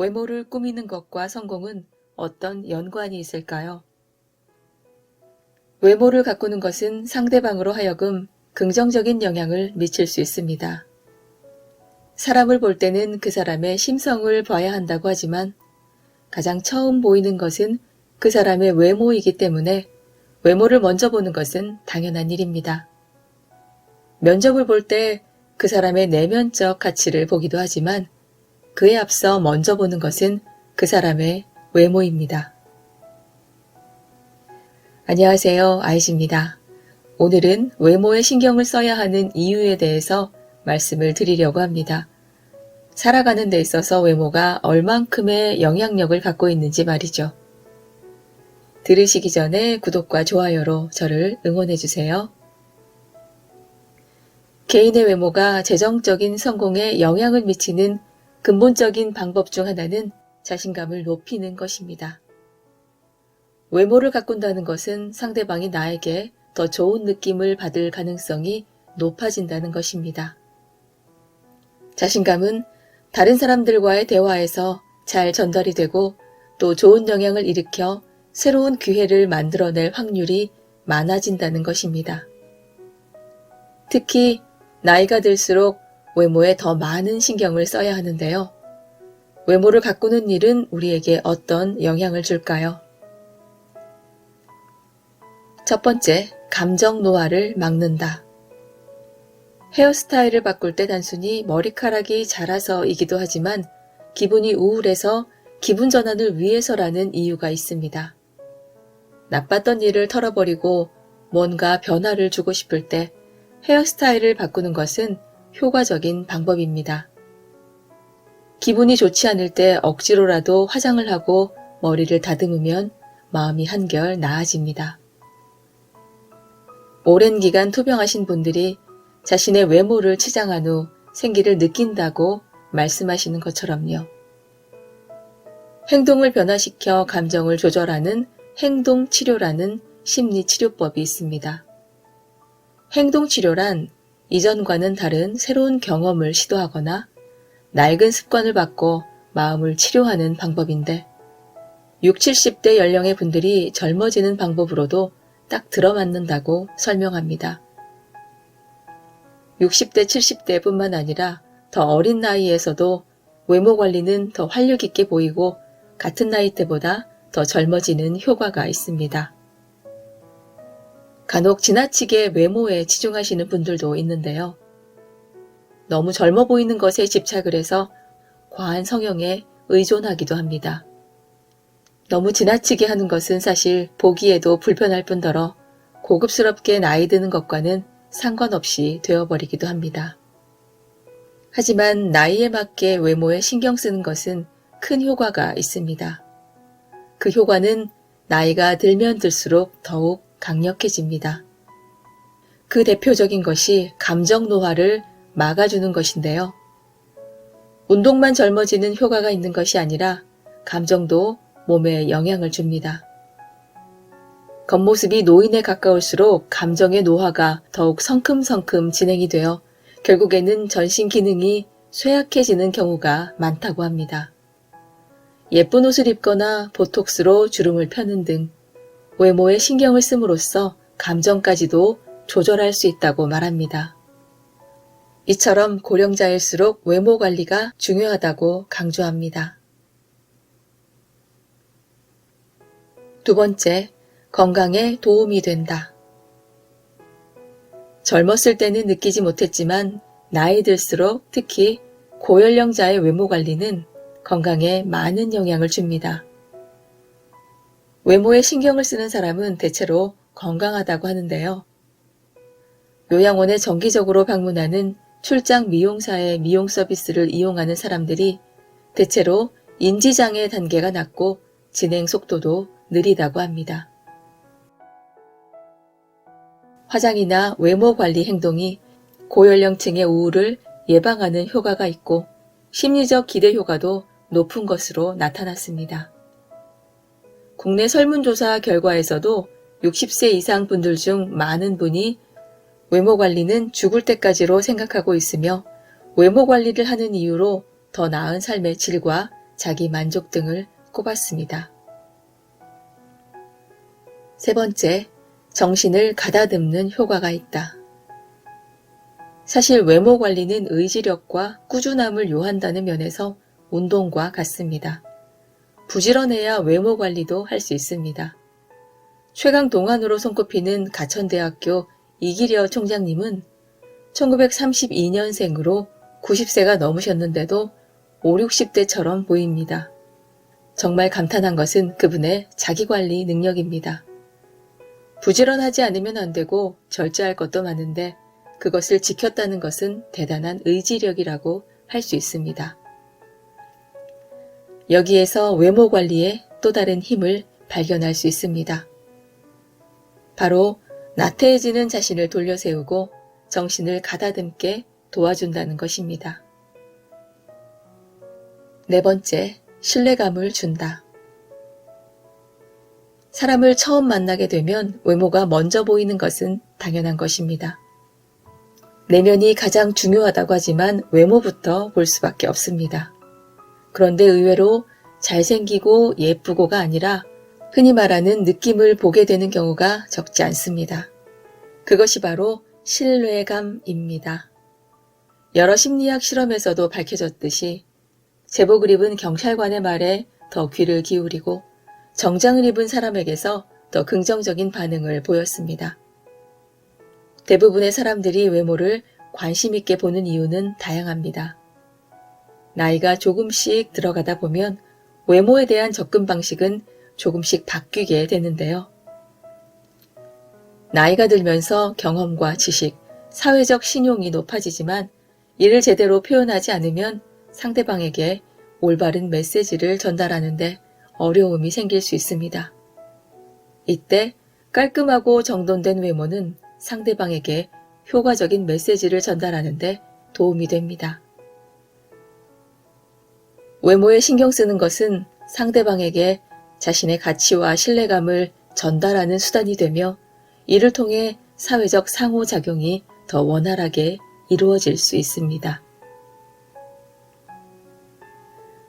외모를 꾸미는 것과 성공은 어떤 연관이 있을까요? 외모를 가꾸는 것은 상대방으로 하여금 긍정적인 영향을 미칠 수 있습니다. 사람을 볼 때는 그 사람의 심성을 봐야 한다고 하지만 가장 처음 보이는 것은 그 사람의 외모이기 때문에 외모를 먼저 보는 것은 당연한 일입니다. 면접을 볼 때 그 사람의 내면적 가치를 보기도 하지만 그에 앞서 먼저 보는 것은 그 사람의 외모입니다. 안녕하세요. 아이시입니다. 오늘은 외모에 신경을 써야 하는 이유에 대해서 말씀을 드리려고 합니다. 살아가는 데 있어서 외모가 얼만큼의 영향력을 갖고 있는지 말이죠. 들으시기 전에 구독과 좋아요로 저를 응원해 주세요. 개인의 외모가 재정적인 성공에 영향을 미치는 근본적인 방법 중 하나는 자신감을 높이는 것입니다. 외모를 가꾼다는 것은 상대방이 나에게 더 좋은 느낌을 받을 가능성이 높아진다는 것입니다. 자신감은 다른 사람들과의 대화에서 잘 전달이 되고 또 좋은 영향을 일으켜 새로운 기회를 만들어낼 확률이 많아진다는 것입니다. 특히 나이가 들수록 외모에 더 많은 신경을 써야 하는데요. 외모를 가꾸는 일은 우리에게 어떤 영향을 줄까요? 첫 번째, 감정 노화를 막는다. 헤어스타일을 바꿀 때 단순히 머리카락이 자라서이기도 하지만 기분이 우울해서 기분 전환을 위해서라는 이유가 있습니다. 나빴던 일을 털어버리고 뭔가 변화를 주고 싶을 때 헤어스타일을 바꾸는 것은 효과적인 방법입니다. 기분이 좋지 않을 때 억지로라도 화장을 하고 머리를 다듬으면 마음이 한결 나아집니다. 오랜 기간 투병하신 분들이 자신의 외모를 치장한 후 생기를 느낀다고 말씀하시는 것처럼요. 행동을 변화시켜 감정을 조절하는 행동치료라는 심리치료법이 있습니다. 행동치료란 이전과는 다른 새로운 경험을 시도하거나 낡은 습관을 바꿔 마음을 치료하는 방법인데 60, 70대 연령의 분들이 젊어지는 방법으로도 딱 들어맞는다고 설명합니다. 60대, 70대 뿐만 아니라 더 어린 나이에서도 외모 관리는 더 활력 있게 보이고 같은 나이 때보다 더 젊어지는 효과가 있습니다. 간혹 지나치게 외모에 치중하시는 분들도 있는데요. 너무 젊어 보이는 것에 집착을 해서 과한 성형에 의존하기도 합니다. 너무 지나치게 하는 것은 사실 보기에도 불편할 뿐더러 고급스럽게 나이 드는 것과는 상관없이 되어버리기도 합니다. 하지만 나이에 맞게 외모에 신경 쓰는 것은 큰 효과가 있습니다. 그 효과는 나이가 들면 들수록 더욱 강력해집니다. 그 대표적인 것이 감정 노화를 막아주는 것인데요. 운동만 젊어지는 효과가 있는 것이 아니라 감정도 몸에 영향을 줍니다. 겉모습이 노인에 가까울수록 감정의 노화가 더욱 성큼성큼 진행이 되어 결국에는 전신 기능이 쇠약해지는 경우가 많다고 합니다. 예쁜 옷을 입거나 보톡스로 주름을 펴는 등 외모에 신경을 씀으로써 감정까지도 조절할 수 있다고 말합니다. 이처럼 고령자일수록 외모 관리가 중요하다고 강조합니다. 두 번째, 건강에 도움이 된다. 젊었을 때는 느끼지 못했지만 나이 들수록 특히 고연령자의 외모 관리는 건강에 많은 영향을 줍니다. 외모에 신경을 쓰는 사람은 대체로 건강하다고 하는데요. 요양원에 정기적으로 방문하는 출장 미용사의 미용 서비스를 이용하는 사람들이 대체로 인지장애 단계가 낮고 진행 속도도 느리다고 합니다. 화장이나 외모 관리 행동이 고연령층의 우울을 예방하는 효과가 있고 심리적 기대 효과도 높은 것으로 나타났습니다. 국내 설문조사 결과에서도 60세 이상 분들 중 많은 분이 외모 관리는 죽을 때까지로 생각하고 있으며 외모 관리를 하는 이유로 더 나은 삶의 질과 자기 만족 등을 꼽았습니다. 세 번째, 정신을 가다듬는 효과가 있다. 사실 외모 관리는 의지력과 꾸준함을 요한다는 면에서 운동과 같습니다. 부지런해야 외모 관리도 할 수 있습니다. 최강 동안으로 손꼽히는 가천대학교 이기려 총장님은 1932년생으로 90세가 넘으셨는데도 5, 60대처럼 보입니다. 정말 감탄한 것은 그분의 자기관리 능력입니다. 부지런하지 않으면 안 되고 절제할 것도 많은데 그것을 지켰다는 것은 대단한 의지력이라고 할 수 있습니다. 여기에서 외모 관리에 또 다른 힘을 발견할 수 있습니다. 바로 나태해지는 자신을 돌려세우고 정신을 가다듬게 도와준다는 것입니다. 네 번째, 신뢰감을 준다. 사람을 처음 만나게 되면 외모가 먼저 보이는 것은 당연한 것입니다. 내면이 가장 중요하다고 하지만 외모부터 볼 수밖에 없습니다. 그런데 의외로 잘생기고 예쁘고가 아니라 흔히 말하는 느낌을 보게 되는 경우가 적지 않습니다. 그것이 바로 신뢰감입니다. 여러 심리학 실험에서도 밝혀졌듯이 제복을 입은 경찰관의 말에 더 귀를 기울이고 정장을 입은 사람에게서 더 긍정적인 반응을 보였습니다. 대부분의 사람들이 외모를 관심 있게 보는 이유는 다양합니다. 나이가 조금씩 들어가다 보면 외모에 대한 접근 방식은 조금씩 바뀌게 되는데요. 나이가 들면서 경험과 지식, 사회적 신용이 높아지지만 이를 제대로 표현하지 않으면 상대방에게 올바른 메시지를 전달하는데 어려움이 생길 수 있습니다. 이때 깔끔하고 정돈된 외모는 상대방에게 효과적인 메시지를 전달하는데 도움이 됩니다. 외모에 신경 쓰는 것은 상대방에게 자신의 가치와 신뢰감을 전달하는 수단이 되며 이를 통해 사회적 상호작용이 더 원활하게 이루어질 수 있습니다.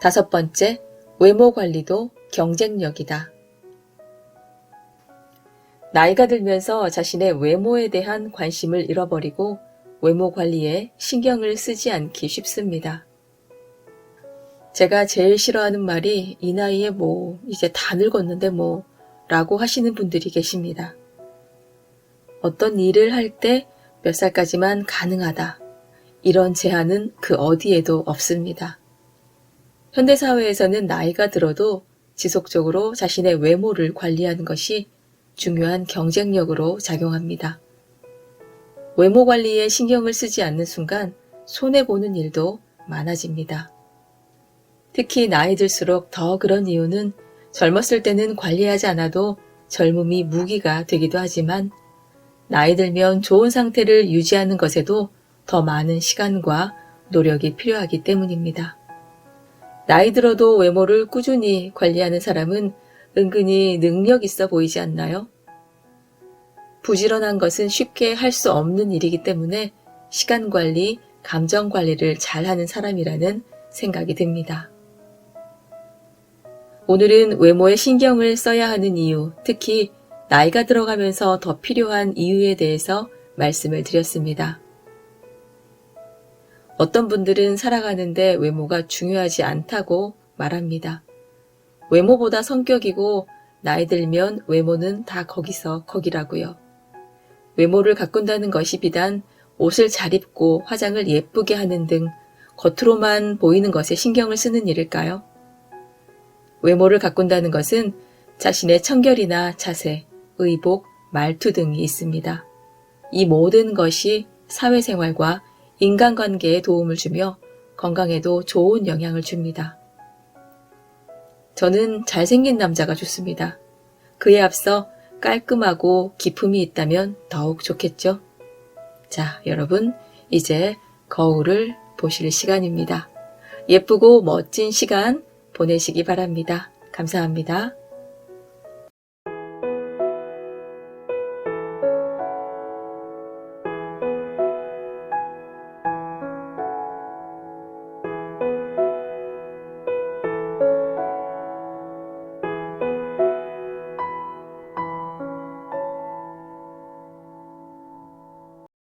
다섯 번째, 외모 관리도 경쟁력이다. 나이가 들면서 자신의 외모에 대한 관심을 잃어버리고 외모 관리에 신경을 쓰지 않기 쉽습니다. 제가 제일 싫어하는 말이 이 나이에 뭐, 이제 다 늙었는데 뭐, 라고 하시는 분들이 계십니다. 어떤 일을 할 때 몇 살까지만 가능하다. 이런 제한은 그 어디에도 없습니다. 현대사회에서는 나이가 들어도 지속적으로 자신의 외모를 관리하는 것이 중요한 경쟁력으로 작용합니다. 외모 관리에 신경을 쓰지 않는 순간 손해보는 일도 많아집니다. 특히 나이 들수록 더 그런 이유는 젊었을 때는 관리하지 않아도 젊음이 무기가 되기도 하지만 나이 들면 좋은 상태를 유지하는 것에도 더 많은 시간과 노력이 필요하기 때문입니다. 나이 들어도 외모를 꾸준히 관리하는 사람은 은근히 능력 있어 보이지 않나요? 부지런한 것은 쉽게 할 수 없는 일이기 때문에 시간 관리, 감정 관리를 잘 하는 사람이라는 생각이 듭니다. 오늘은 외모에 신경을 써야 하는 이유, 특히 나이가 들어가면서 더 필요한 이유에 대해서 말씀을 드렸습니다. 어떤 분들은 살아가는데 외모가 중요하지 않다고 말합니다. 외모보다 성격이고 나이 들면 외모는 다 거기서 거기라고요. 외모를 가꾼다는 것이 비단 옷을 잘 입고 화장을 예쁘게 하는 등 겉으로만 보이는 것에 신경을 쓰는 일일까요? 외모를 가꾼다는 것은 자신의 청결이나 자세, 의복, 말투 등이 있습니다. 이 모든 것이 사회생활과 인간관계에 도움을 주며 건강에도 좋은 영향을 줍니다. 저는 잘생긴 남자가 좋습니다. 그에 앞서 깔끔하고 기품이 있다면 더욱 좋겠죠? 자, 여러분, 이제 거울을 보실 시간입니다. 예쁘고 멋진 시간 보내시기 바랍니다. 감사합니다.